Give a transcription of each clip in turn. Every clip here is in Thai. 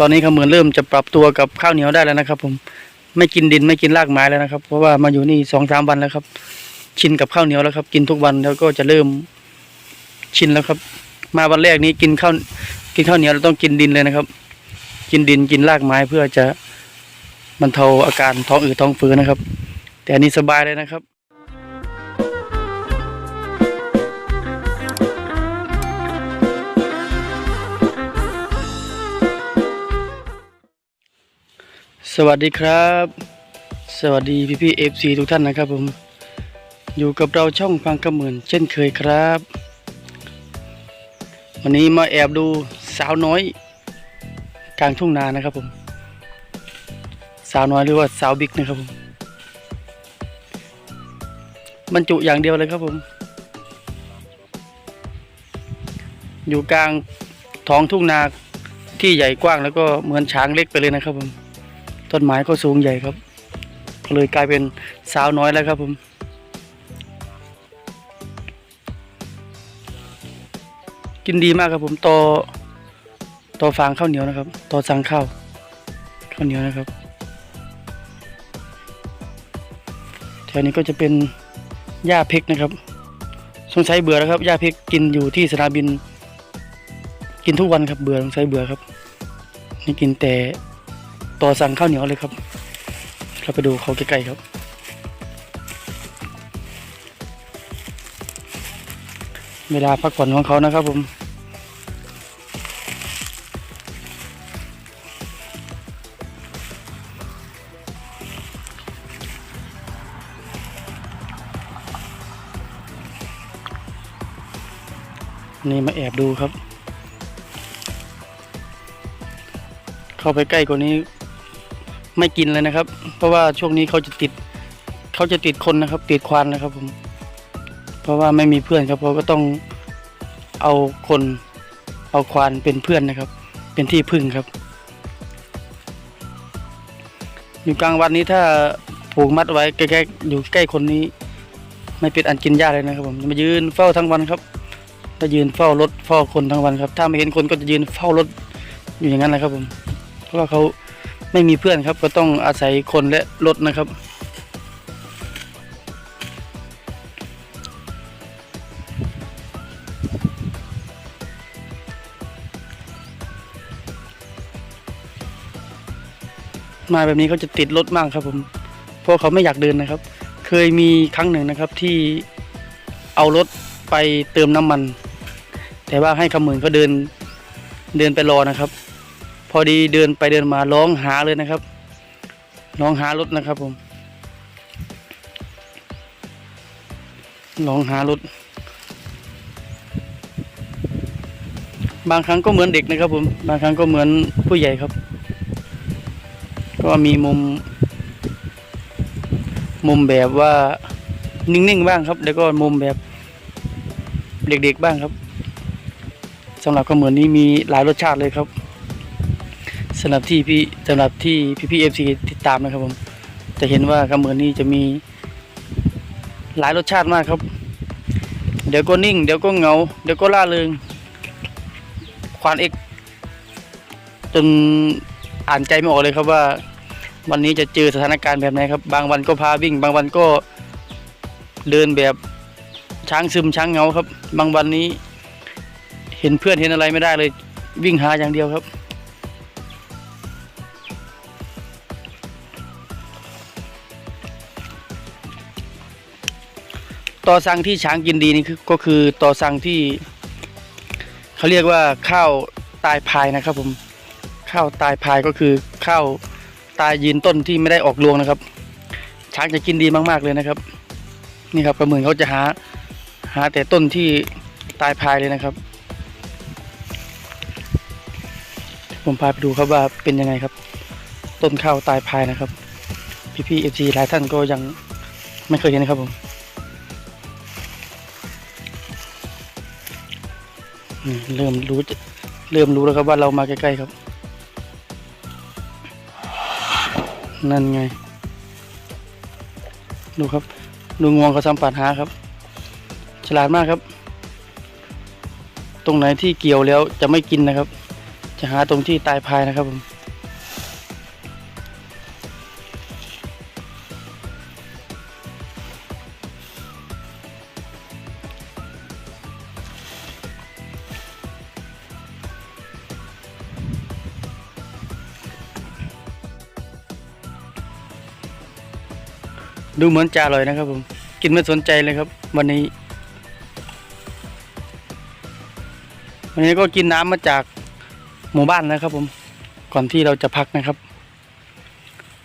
ตอนนี้เขาเหมือนเริ่มจะปรับตัวกับข้าวเหนียวได้แล้วนะครับ ผมไม่กินดินไม่กินรากไม้แล้วนะครับ เพราะว่ามาอยู่นี่สองสามวันแล้วครับ ชินกับข้าวเหนียวแล้วครับ กินทุกวันแล้วก็จะเริ่มชินแล้วครับ มาวันแรกนี้กินข้าวกินข้าวเหนียวเราต้องกินดินเลยนะครับ กินดินกินรากไม้เพื่อจะบรรเทาอาการท้องอืดท้องฝืนนะครับ แต่อันนี้สบายเลยนะครับ สวัสดีครับ สวัสดีพี่พี่เอฟซีทุกท่านนะครับผม อยู่กับเราช่องฟังกระหมื่นเช่นเคยครับ วันนี้มาแอบดูสาวน้อย กลางทุ่งนานะครับผม สาวน้อยหรือว่าสาวบิ๊กนะครับผมบรรจุอย่างเดียวเลยครับผม อยู่กลางท้องทุ่งนาที่ใหญ่กว้างแล้วก็เหมือนช้างเล็กไปเลยนะครับผม ต้นไม้ก็สูงใหญ่ครับ ก็เลยกลายเป็นสาวน้อยแล้วครับผมกินดีมากครับผมต่อต่อฟางข้าวเหนียวนะครับต่อสังข้าวข้าวเหนียวนะครับแถวนี้ก็จะเป็นหญ้าเพกนะครับสงสัยเบื่อแล้วครับหญ้าเพกกินอยู่ที่สนามบิน กินทุกวันครับเบื่อสงสัยเบื่อครับนี่กินแต่ ต่อสั่งข้าวเหนียวเลยครับ เราไปดูเขาใกล้ๆครับ เวลาพักผ่อนของเขานะครับผมนี่มาแอบดูครับ เข้าไปใกล้กว่านี้ ไม่กินเลยนะครับ เพราะว่าช่วงนี้เขาจะติดเขาจะติดคนนะครับ ติดควานนะครับผม เพราะว่าไม่มีเพื่อนครับเขาก็ต้องเอาคนเอาควานเป็นเพื่อนนะครับ เป็นที่พึ่งครับ อยู่กลางวันนี้ถ้าผูกมัดไว้ใกล้ๆอยู่ใกล้คนนี้ ไม่เป็นอันกินยากเลยนะครับผมมายืนเฝ้าทั้งวันครับจะยืนเฝ้ารถเฝ้าคนทั้งวันครับ ถ้าไม่เห็นคนก็จะยืนเฝ้ารถอยู่อย่างนั้นแหละครับผม เพราะว่าเขา ไม่มีเพื่อนครับก็ต้องอาศัยคนและรถนะครับ มาแบบนี้เขาจะติดรถมากครับผมเพราะเขาไม่อยากเดินนะครับ เคยมีครั้งหนึ่งนะครับที่เอารถไปเติมน้ำมัน แต่ว่าให้คำหมื่นเขาเดินเดินไปรอนะครับ พอดีเดินไปเดินมาร้องหาเลยนะครับร้องหารถนะครับผมร้องหารถ บางครั้งก็เหมือนเด็กนะครับ ผม บางครั้งก็เหมือนผู้ใหญ่ครับ ก็มีมุม มุมแบบว่านิ่งๆบ้างครับ แล้วก็มุมแบบเด็กๆบ้างครับสำหรับข้าวเหมือนนี้มีหลายรสชาติเลยครับ สำหรับที่พี่สำหรับที่พี่พี่เอฟซีติดตามนะครับผม จะเห็นว่าขมือนนี้จะมีหลายรสชาติมากครับ เดี๋ยวก็นิ่ง เดี๋ยวก็เงา เดี๋ยวก็ล่าเริง ควานเอกจนอ่านใจไม่ออกเลยครับว่า วันนี้จะเจอสถานการณ์แบบไหนครับ บางวันก็พาวิ่ง บางวันก็เดินแบบช้างซึมช้างเงาครับ บางวันนี้ เห็นเพื่อนเห็นอะไรไม่ได้เลย วิ่งหาอย่างเดียวครับ อสั่งที่ช้างกินดีนี่คือก็คือต่อสั่งที่เขาเรียกว่าข้าวตายพายนะครับ ผมข้าวตายพายก็คือข้าวตายยืนต้นที่ไม่ได้ออกรวงนะครับ ช้างจะกินดีมากๆเลยนะครับ นี่ครับประเมินเขาจะหาหาแต่ต้นที่ตายพายเลยนะครับ ผมพาไปดูครับว่าเป็นยังไงครับ ต้นข้าวตายพายนะครับ พี่ๆเอฟซีหลายท่านก็ยังไม่เคยเห็นนะครับผม เริ่มรู้เริ่มรู้แล้วครับว่าเรามาใกล้ๆครับ นั่นไง ดูครับ ดูงวงเขาสัมปาดหาครับ ฉลาดมากครับ ตรงไหนที่เกี่ยวแล้วจะไม่กินนะครับ จะหาตรงที่ตายพายนะครับผม ดูเหมือนจะอร่อยนะครับผม กินไม่สนใจเลยครับ วันนี้ วันนี้ก็กินน้ำมาจากหมู่บ้านนะครับ ผม ก่อนที่เราจะพักนะครับ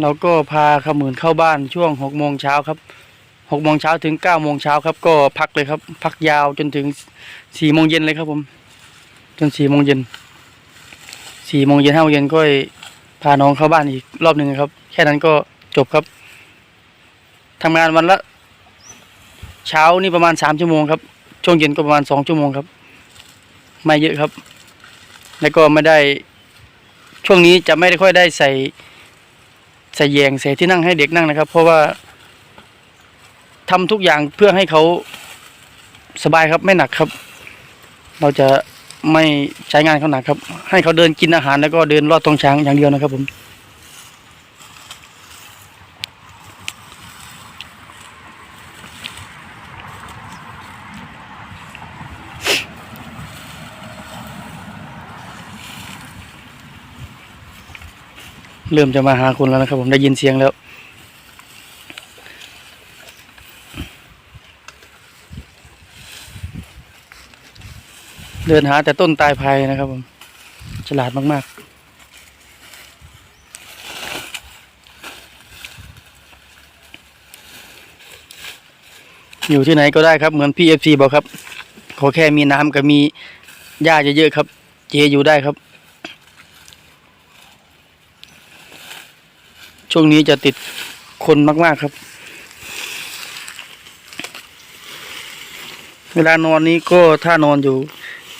เราก็พาขมืนเข้าบ้านช่วงหกโมงเช้าครับหกโมงเช้าถึงเก้าโมงเช้าครับ ก็พักเลยครับ พักยาวจนถึงสี่โมงเย็นเลยครับ ผม จนสี่โมงเย็นสี่โมงเย็นห้าโมงเย็นก็พาน้องเข้าบ้านอีกรอบหนึ่งครับ แค่นั้นก็จบครับ ทำงานวันละ เช้านี่ประมาณสามชั่วโมงครับ ช่วงเย็นก็ประมาณสองชั่วโมงครับ ไม่เยอะครับ แล้วก็ไม่ได้ ช่วงนี้จะไม่ได้ค่อยได้ใส่ ใส่แยงใส่ที่นั่งให้เด็กนั่งนะครับ เพราะว่าทำทุกอย่างเพื่อให้เขาสบายครับไม่หนักครับ เราจะไม่ใช้งานเขาหนักครับ ให้เขาเดินกินอาหารแล้วก็เดินลอดตรงช้างอย่างเดียวนะครับผม เริ่มจะมาหาคนแล้วนะครับ ผมได้ยินเสียงแล้ว เดินหาแต่ต้นตายภัยนะครับ ผม ฉลาดมาก ๆอยู่ที่ไหนก็ได้ครับเหมือนพี่เอฟซีบอกครับ ขอแค่มีน้ำกับมีหญ้าเยอะๆครับ เจอยู่ได้ครับ ช่วงนี้จะติดคนมาก ๆ ครับ เวลานอนนี้ก็ถ้านอนอยู่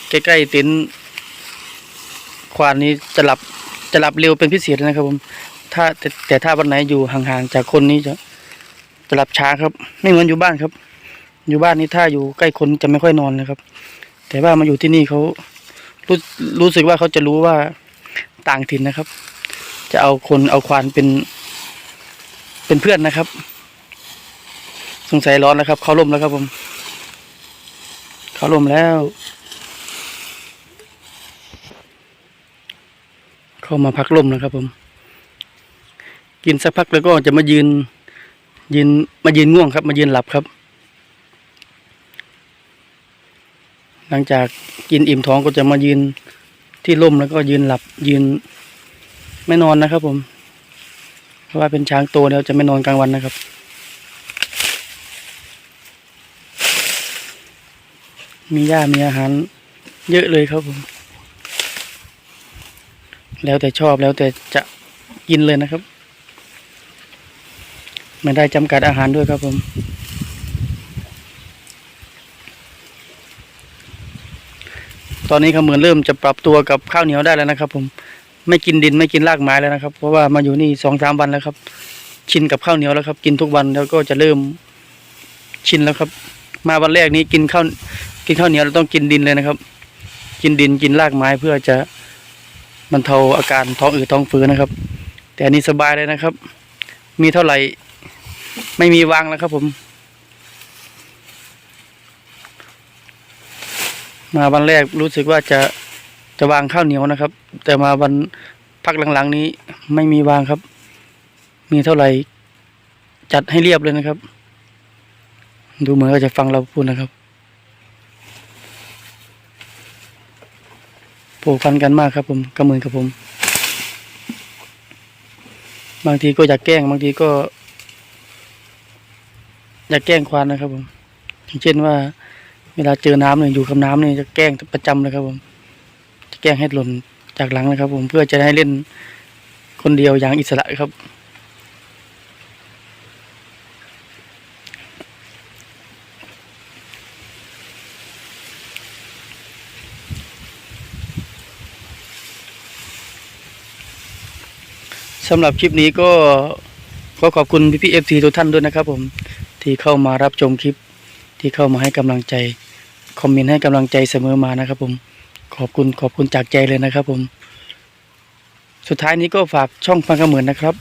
ใกล้ๆเต็นท์ควานนี้จะหลับจะหลับเร็วเป็นพิเศษนะครับผม ถ้าแต่แต่ถ้าวันไหนอยู่ห่างๆจากคนนี้จะจะหลับช้าครับ ไม่เหมือนอยู่บ้านครับ อยู่บ้านนี้ถ้าอยู่ใกล้คนจะไม่ค่อยนอนนะครับ แต่ว่ามาอยู่ที่นี่เขารู้รู้สึกว่าเขาจะรู้ว่าต่างถิ่นนะครับ จะเอาคนเอาควานเป็น เป็นเพื่อนนะครับ สงสัยร้อนแล้วครับ เขาล่มแล้วครับผม เขาล่มแล้ว เข้ามาพักลมนะครับ ผม กินสักพักแล้วก็จะมายืน ยืนมายืนง่วงครับ มายืนหลับครับ หลังจากกินอิ่มท้องก็จะมายืนที่ร่มแล้วก็ยืนหลับยืนไม่นอนนะครับ ผม เพราะว่าเป็นช้างโตแล้วจะไม่นอนกลางวันนะครับ มีหญ้ามีอาหาร เยอะเลยครับผม แล้วแต่ชอบแล้วแต่จะกินเลยนะครับไม่ได้จำกัดอาหารด้วยครับผมตอนนี้เขาเหมือนเริ่มจะปรับตัวกับข้าวเหนียวได้แล้วนะครับผม ไม่กินดินไม่กินรากไม้แล้วนะครับ เพราะว่ามาอยู่นี่สองสามวันแล้วครับ ชินกับข้าวเหนียวแล้วครับ กินทุกวันแล้วก็จะเริ่มชินแล้วครับ มาวันแรกนี้กินข้าวกินข้าวเหนียวเราต้องกินดินเลยนะครับ กินดินกินรากไม้เพื่อจะบรรเทาอาการท้องอืดท้องเฟ้อนะครับ แต่อันนี้สบายเลยนะครับ มีเท่าไหร่ไม่มีวางแล้วครับผม มาวันแรกรู้สึกว่าจะ จะวางข้าวเหนียวนะครับ แต่มาวันพักหลังๆนี้ไม่มีวางครับ มีเท่าไหร่จัดให้เรียบเลยนะครับ ดูเหมือนว่าจะฟังเราพูดนะครับผูกพันกันมากครับ ผมกับมือกับผม บางทีก็อยากแกล้ง บางทีก็ อยากแกล้งควานนะครับ ผมอย่างเช่นว่า เวลาเจอน้ำเนี่ยอยู่กับน้ำเนี่ยจะแกล้งประจำเลยครับผม แกล้งให้หล่นจากหลังนะครับ ผมเพื่อจะได้เล่นคนเดียวอย่างอิสระครับ สำหรับคลิปนี้ก็ขอขอบคุณพี่พี่เอฟซีทุกท่านด้วยนะครับผมที่เข้ามารับชมคลิปที่เข้ามาให้กำลังใจ คอมเมนต์ให้กำลังใจเสมอมานะครับผม ขอบคุณขอบคุณจากใจเลยนะครับ ผม สุดท้ายนี้ก็ฝากช่องฟังขมือนนะครับ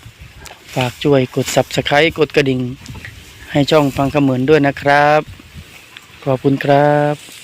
ฝากช่วยกด subscribe กดกระดิ่ง ให้ช่องฟังขมือนด้วยนะครับ ขอบคุณครับ